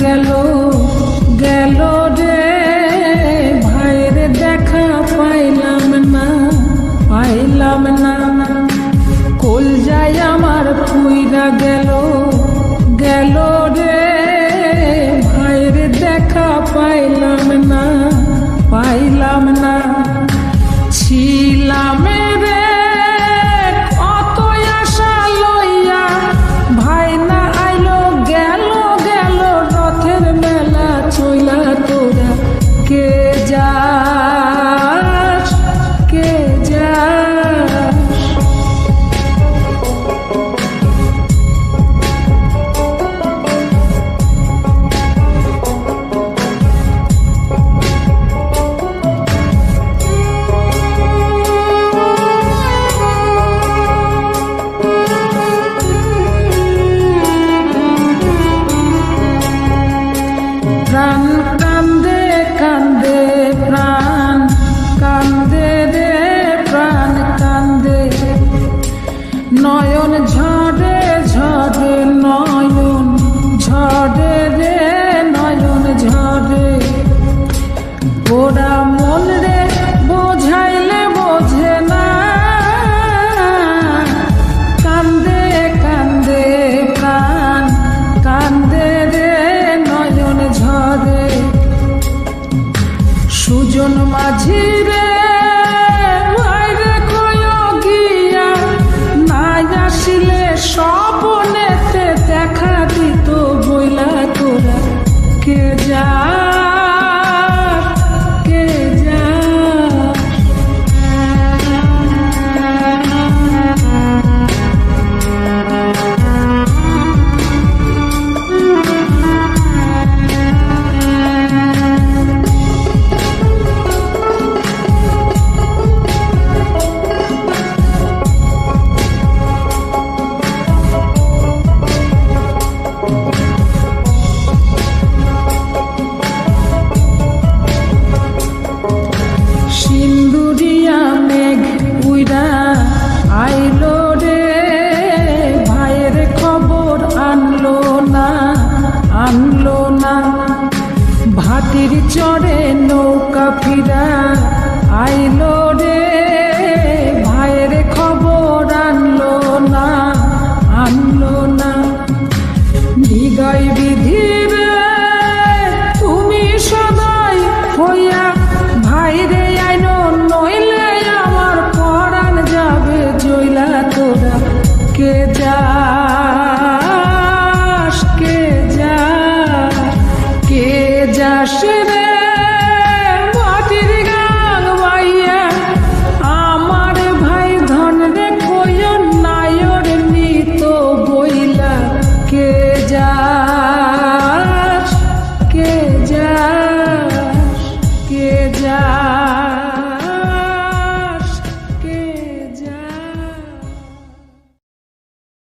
গেল গেল রে। ভাইরে দেখা পাইলাম না পাইলাম না। কল যায় আমার পুইরা গেল গেল রে। ভাইরে দেখা পাইলাম না পাইলাম না। ছিলাম ঝরে ঝরে নয়ন ঝরে রে নয়ন ঝরে ওরা já. ভাটির চরে নৌকা ফিরা আইলো রে ভাইয়ের খবর।